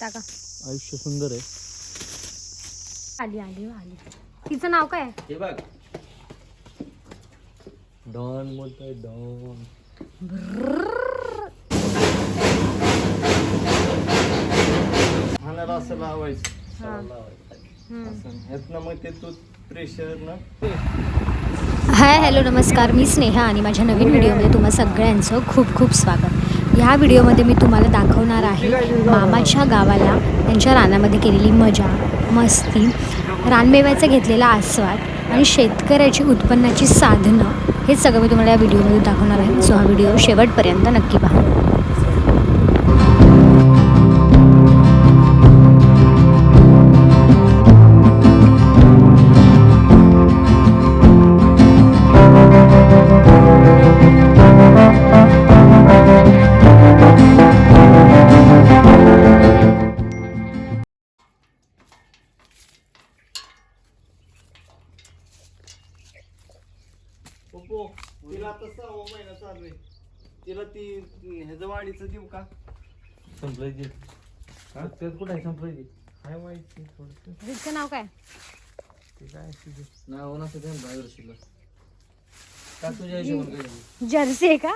टाका. आयुष्य सुंदर आहे. आली आली आली. तिचं नाव काय आहे? हे बघ. डॉन बोलतोय डॉन. हाणाला असं लावायचं. हा. हम्म. असं. मग ते तू प्रेशर ना हाय हॅलो नमस्कार. मी स्नेहा आणि माझ्या नवीन व्हिडिओमध्ये तुम्हा सगळ्यांचं खूप खूप स्वागत. ह्या व्हिडिओमध्ये मी तुम्हाला दाखवणार आहे मामाच्या गावाला त्यांच्या रानामध्ये केलेली मजा मस्ती रानमेव्याचा घेतलेला आस्वाद आणि शेतकऱ्याची उत्पन्नाची साधनं हे सगळं मी तुम्हाला या व्हिडिओमध्ये दाखवणार आहे. सो हा व्हिडिओ शेवटपर्यंत नक्की पहा. संपलंय ते त्यात कुठं आहे संपलंय ते काय माहिती थोडस. नाव काय? ते काय नाव नसतं ते बाहेर का तुझ्या हिशोबाने काय झालं? जर्सी आहे का?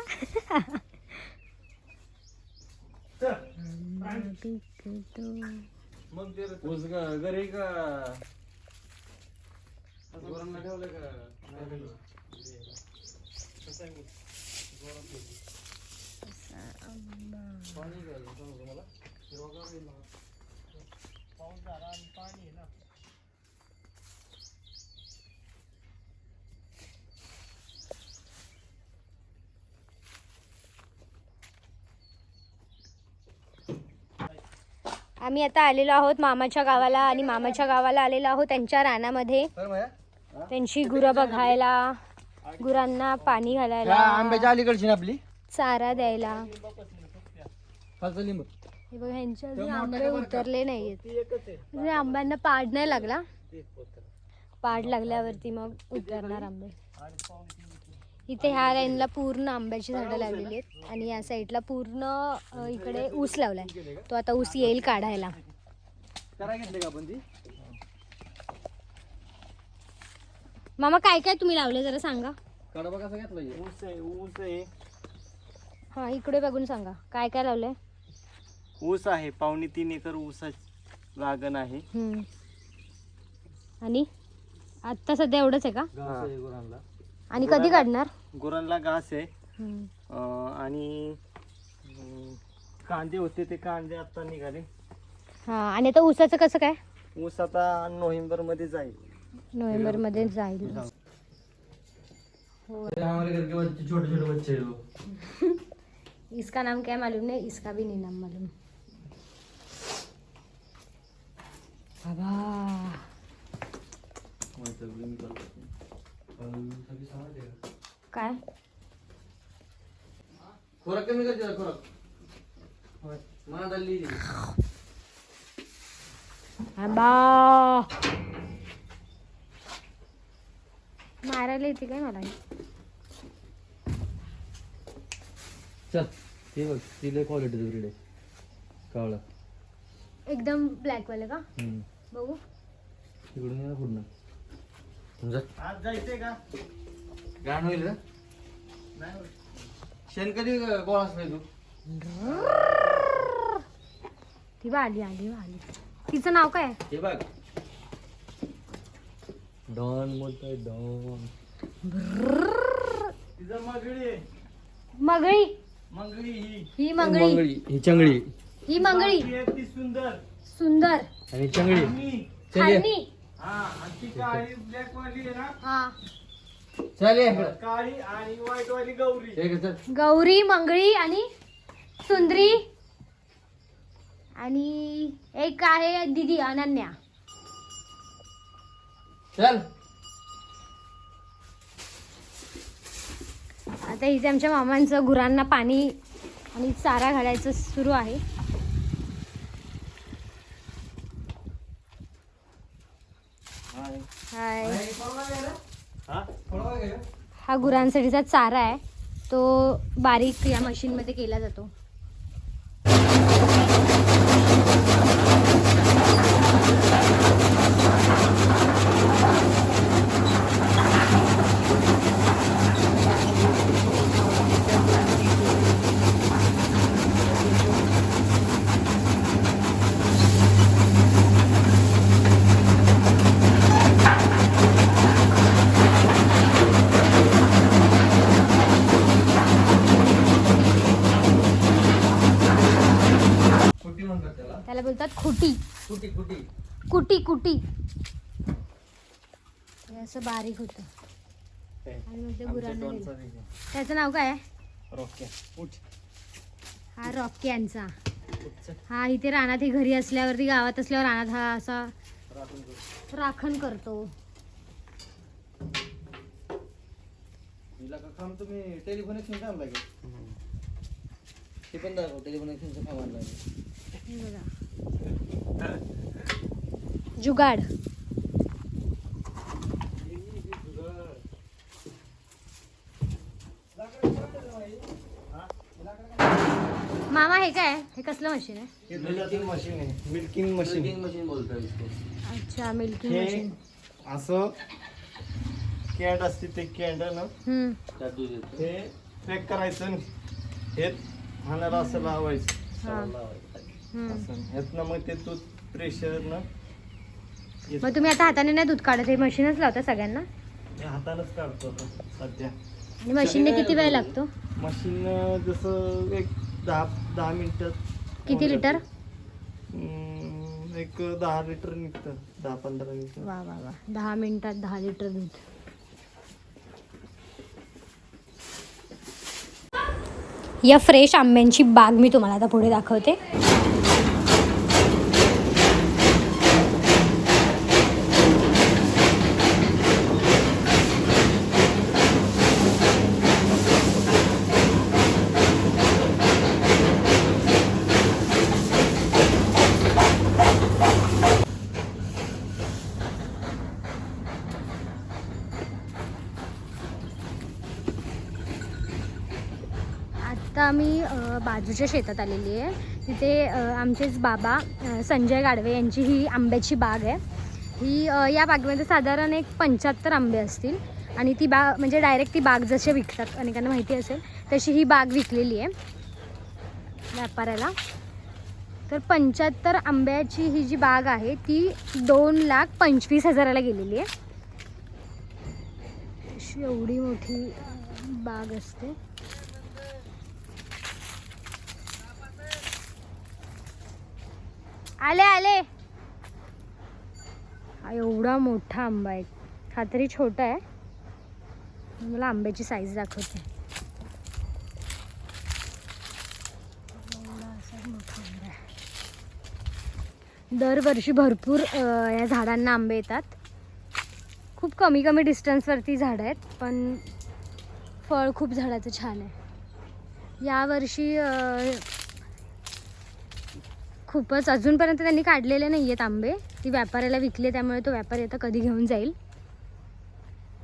मग ते ऊस ग- घरी का? ठेवलंय का? नाही ठेवलं? कसं आहे ऊस? जोरात आहे ऊस. पाणी घ्यायला सांगू का मला? हिरवागार येईल ना. पाऊस झाला आणि पाणी आहे ना. आम्ही आता आलेलो आहोत मामाच्या गावाला आणि मामाच्या गावाला आलेलो आहोत त्यांच्या रानामध्ये त्यांची गुरं बघायला गुरांना पाणी घालायला आंब्याच्या अलीकडची ना आपली चारा द्यायला खालचं लिंब हे बघा ह्यांचे अजून आंबे उतरले नाहीयेत. अजून आंब्यांना पाड नाही लागला. पाड लागल्यावरती मग उतरणार आंबे. इथे ह्या लाईनला पूर्ण आंब्याची झाडं लावलेली आहेत आणि या साईडला पूर्ण अ, इकडे ऊस लावलाय. तो आता ऊस येईल काढायला. करा घेतले का आपण ती? मामा काय काय तुम्ही लावले जरा सांगा. कडबा कसा घेतला ऊस आहे ऊस आहे. हा इकडे बघून सांगा. काय काय लावलंय? ऊस आहे पावणे तीन एकर ऊसाच लागण आहे. हम्म. आणि आत्ता सध्या एवढंच आहे का? गुरांना. आणि कधी काढणार? गुरांना घास आहे. हम्म. अं, आणि अं, कांदे होते ते कांदे आता निघाले. हा आणि आता ऊसाचं कसं काय? ऊस आता नोव्हेंबरमध्ये जाईल. नोव्हेंबरमध्ये जाईल. हमारे घर के बच्चे छोटे छोटे बच्चे हैं. इसका नाम क्या मालूम नहीं इसका भी नहीं नाम मालूम. बाबा काय खोराक कमी खोराक मारायला येते काय मला चल ते बघ तिला क्वालिटीचं ब्रीड आहे कावळा एकदम ब्लॅक वाले का? हम्म. बघू. तिकडून ये ना पूर्ण समजा आज जायचंय का? गाण होईल ना? नाही होत. शेण कधी गोळा असलाय तू? ती बा आली आली बा आली. तिचं नाव काय? आहे? हे बघ. डॉन बोलतोय डॉन. तिचं मगळी मगळी. मंगळी ही. ही मंगळी. ही चंगळी. ही मंगळी. ती आहे ती सुंदर. सुंदर. आणि चंगळी. आणि चल ये. खाली हा आणि ती काळी ब्लॅक वाली आहे ना? हा. चल ये. इकडं. काळी आणि व्हाईट वाली गौरी. हे घे, चल. गौरी मंगळी आणि सुंदरी. आणि एक आहे दिदी अनन्या. चल. आता इथे आमच्या मामांचं गुरांना पाणी आणि चारा घालायचं सुरू आहे. हाय. हा? हा गुरांसाठीचा चारा आहे. तो बारीक या मशीनमध्ये केला जातो. खुटी. कुटी कुटी कुटी कुटी. हे असं बारीक होतं. आणि मग ते गुरांना दिलं. त्याचं नाव काय? आहे रोक्या उठ. हा रॉकी यांचा. उठ हा इथे रानात हे घरी असल्यावरती गावात असल्यावर रानात हा असा राखून करू. राखण करतो. हिला का काम तुम्ही टेलिफोन एक्सचेंज आणला की? ते पण दाखव टेलिफोन हे बघा. जुगाड. मामा हे काय? हे कसलं मशीन आहे? मिल्किंग मशीन आहे. मिल्किंग मशीन मिल्किंग मशीन इसको. अच्छा मिल्किंग हे मशीन असं कॅन्ड असते ते कॅन्ड ना हम्म. त्यात दूध येतं. ते पॅक करायचं आणि हे हाणाला असं लावायचं. हा. लावायचं. हम्म. असं ह्यातनं मग ते दूध प्रेशर ना. मग तुम्ही आता हाताने नाही दूध काढत? हे मशीनच लावता सगळ्यांना? हातानच काढतो आता सध्या. आणि मशीनने किती वेळ लागतो? मशीन जसं एक दहा दहा मिनिटात किती लिटर हम्म, एक दहा लिटर निघतं. दहा पंधरा लिटर वा वा वा. दहा मिनिटात दहा लिटर दूध. या फ्रेश आंब्यांची बाग मी तुम्हाला आता पुढे दाखवते आत्ता मी अ, बाजूच्या शेतात आलेली आहे. तिथे आमचेच बाबा संजय गाडवे यांची ही आंब्याची बाग आहे. ही या बागेमध्ये साधारण एक पंच्याहत्तर आंबे असतील आणि ती बाग म्हणजे डायरेक्ट ती बाग जसे विकतात अनेकांना माहिती असेल तशी ही बाग विकलेली आहे व्यापाऱ्याला. तर पंच्याहत्तर आंब्याची ही जी बाग आहे ती दोन लाख पंचवीस हजाराला गेलेली आहे. अशी एवढी मोठी बाग असते. आले आले. हा एवढा मोठा आंबा आहे. हा तरी छोटा आहे. मला आंब्याची साईज दाखवते. दरवर्षी भरपूर या झाडांना आंबे येतात. खूप कमी कमी डिस्टन्सवरती झाडं आहेत पण फळ खूप झाडाचं छान आहे. यावर्षी खूपच. अजूनपर्यंत त्यांनी काढलेले नाही आहेत आंबे. ती व्यापाऱ्याला विकले त्यामुळे तो व्यापारी आता कधी घेऊन जाईल.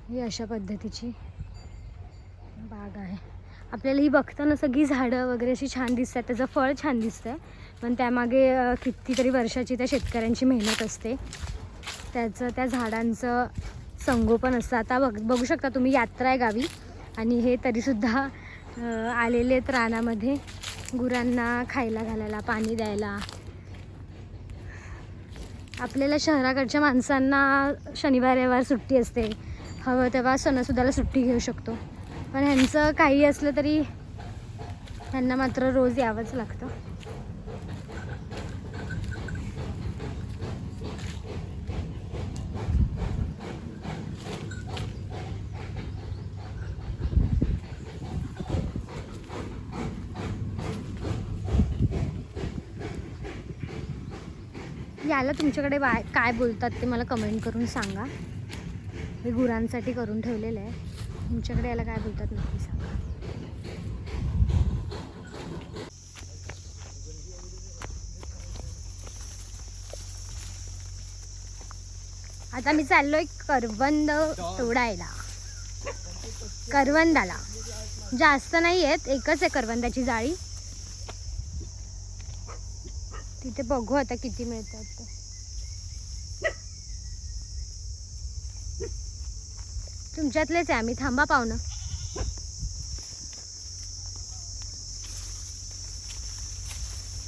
ही अशा पद्धतीची बाग आहे. आपल्याला ही बघताना सगळी झाडं वगैरे अशी छान दिसतात. त्याचं फळ छान दिसतंय. पण त्यामागे कितीतरी वर्षाची त्या शेतकऱ्यांची मेहनत असते. त्याचं त्या झाडांचं संगोपन असतं. आता बघ बघू शकता तुम्ही यात्रा आहे गावी. आणि हे तरीसुद्धा आलेले आहेत रानामध्ये. गुरांना खायला घालायला पाणी द्यायला. आपल्याला शहराकडच्या माणसांना शनिवार रविवार सुट्टी असते. हवं तेव्हा सणासुद्धाला सुट्टी घेऊ शकतो. पण ह्यांचं काही असलं तरी ह्यांना मात्र रोज यावंच लागतं. याला तुमच्याकडे बाय काय बोलतात ते मला कमेंट करून सांगा. हे गुरांसाठी करून ठेवलेलं आहे. तुमच्याकडे याला काय बोलतात नक्की सांगा. आता मी चाललोय करवंद तोडायला. करवंदाला. जास्त नाही आहेत एकच आहे करवंदाची जाळी. तिथे बघू आता किती मिळतात ते. तुमच्यातलेच आहे आम्ही थांबा पाहुणं.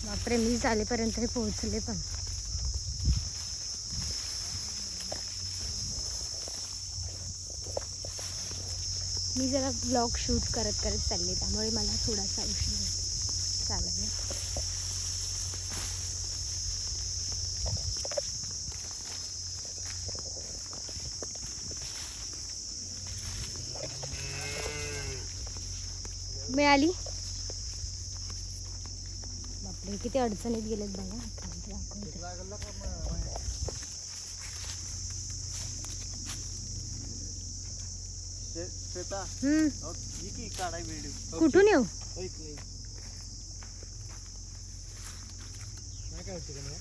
बापरे मी झालेपर्यंत हे पोहोचले पण. मी जरा ब्लॉग शूट करत करत चालले त्यामुळे मला थोडासा उशीर चालेल मिळाली? बापरे किती अडचणीत गेलेत बघा कुठून येऊ? नाही काय होते का नाही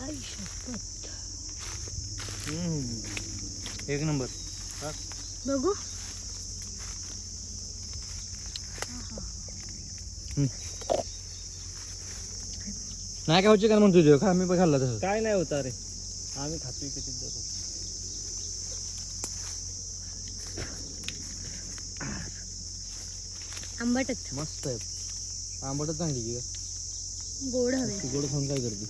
आई शपथ. एक नंबर. बघू. नाही काय होते का म्हणतो तुझ्या का मी पण खाल्ला तसं. काय नाही होता रे आम्ही खातोय किती जातो आंबटच. मस्त आहे. आंबटच चांगली की गोड हवे. गोड खाऊन काय करते?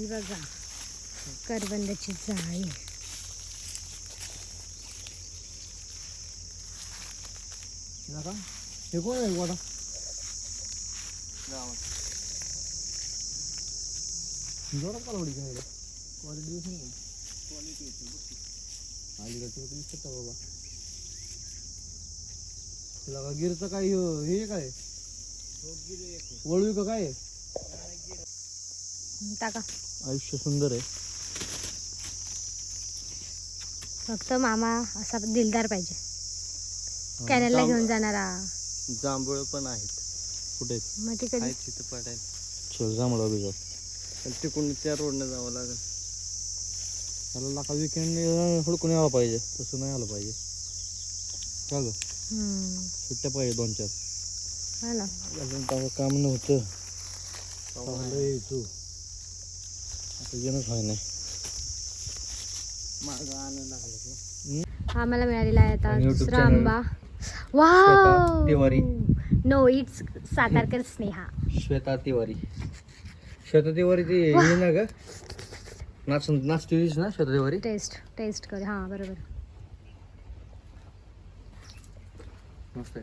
ही बघा करबंदाची जाळी. हे कोण आहे जोरात कालवडी काय क्वालिटी दिवस नाही. क्वालिटी दिसतं बाबा. तुला का गिरचं काय हे काय? हो. वळवी का काय? टाका. आयुष्य सुंदर आहे. फक्त मामा असा दिलदार पाहिजे. कॅनलला घेऊन जाणारा. जांभूळ पण आहेत. कुठे? मग ती कधी आहेत तिथं पडायला. चल जा मला बिजा पण तिकडून त्या रोडनं जावं लागेल. त्याला लाका विकेंड हुडकून यायला पाहिजे. तसं नाही आलं पाहिजे. का ग? हम्म. सुट्ट्या पाहिजे दोन चार हा ना. अजून काम नव्हतं. तू. आता येणंच व्हाय नाही. लागले हा मला मिळालेला आहे आता दुसरा. आंबा. श्वेता वा Tiwari. No it's Satarkar Sneha Shweta Tiwari. Shweta Tiwari ती हे ना ग? नाच नाचतेस ना श्वेता तिवारी? टेस्ट टेस्ट कर. हां बरोबर. मस्त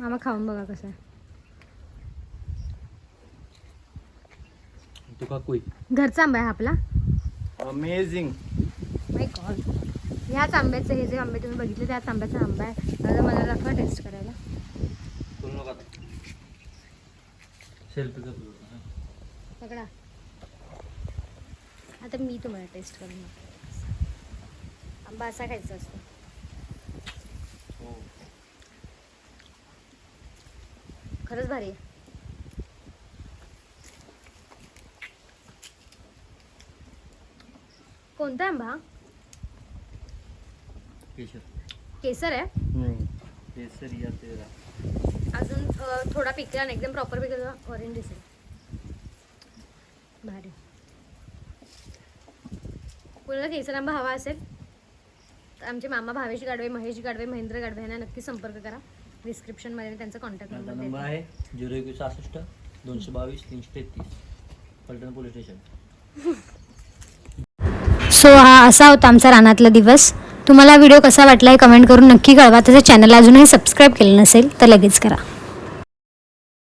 मामा खाऊन बघा कसं आहे. तू का कोई? घरचा आंबा आहे हा आपला. अमेझिंग माय गॉड ह्याच आंब्याचे हे जे आंबे तुम्ही बघितले त्याच आंब्याचा आंबा आहे. आता मला दाखवा टेस्ट करायला. पकडा. आता मी तुम्हाला टेस्ट करून. आंबा असा खायचा असतो. खरंच भारी आहे. कोणता आंबा? हा? केशर केसर आहे तेरा. अजून अ, थोडा पिकला नाही एकदम प्रॉपर पिकला ऑरेंज दिसेल. भारी. कोणाला केसर आंबा हवा असेल तर आमचे मामा भावेश गाडवे महेश गाडवे महेंद्र गाडवे यांना नक्की संपर्क करा. डिस्क्रिप्शनमध्ये मी त्यांचा कॉन्टॅक्ट माझा नंबर नंबर देते. आहे झिरो एकवीस सहासष्ट दोनशे बावीस तीनशे तेहतीस पलटण पोलीस स्टेशन. सो हा असा होता आमचा रानातला दिवस. तुम्हाला व्हिडिओ कसा वाटला हे कमेंट करून नक्की कळवा. तसं चॅनल अजूनही सबस्क्राईब केलं नसेल तर लगेच करा.